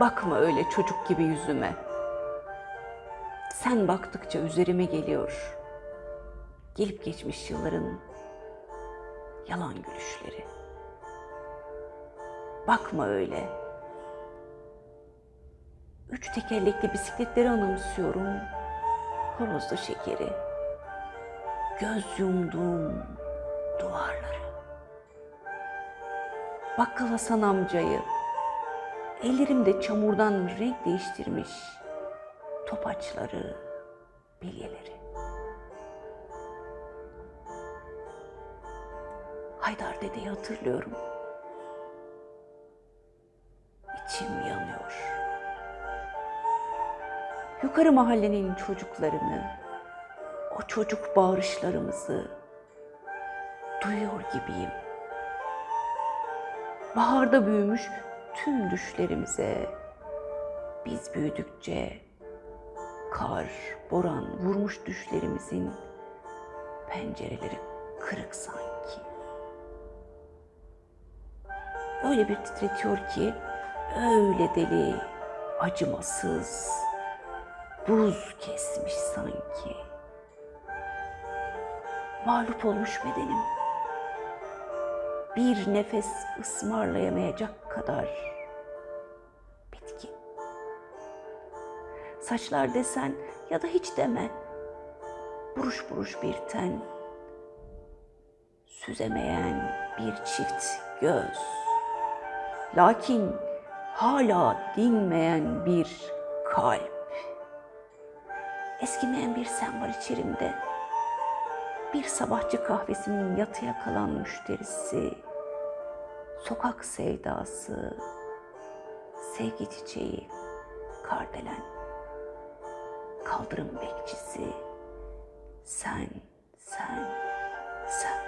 Bakma öyle çocuk gibi yüzüme. Sen baktıkça üzerime geliyor. Gelip geçmiş yılların yalan gülüşleri. Bakma öyle. Üç tekerlekli bisikletleri anımsıyorum. Horozlu şekeri. Göz yumduğum duvarları. Bakkal Hasan amcayı. Ellerimde çamurdan renk değiştirmiş topaçları, bilyeleri. Haydar dedeyi hatırlıyorum. İçim yanıyor. Yukarı mahallenin çocuklarını, o çocuk bağırışlarımızı duyuyor gibiyim. Baharda büyümüş tüm düşlerimize biz büyüdükçe kar, boran vurmuş düşlerimizin pencereleri kırık sanki. Öyle bir titretiyor ki öyle deli, acımasız, buz kesmiş sanki. Mağlup olmuş bedenim. Bir nefes ısmarlayamayacak kadar bitkin. Saçlar desen ya da hiç deme. Buruş buruş bir ten. Süzemeyen bir çift göz. Lakin hala dinmeyen bir kalp. Eskimeyen bir sen var içerimde. Bir sabahçı kahvesinin yatıya kalan müşterisi. Sokak sevdası. Sevgi çiçeği. Kardelen. Kaldırım bekçisi. Sen, sen, sen.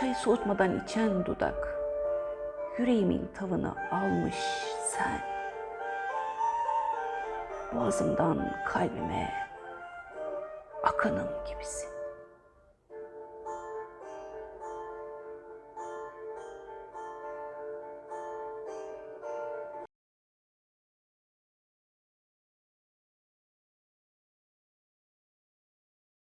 Çayı soğutmadan içen dudak, yüreğimin tavını almış sen. Boğazımdan kalbime akınım gibisin.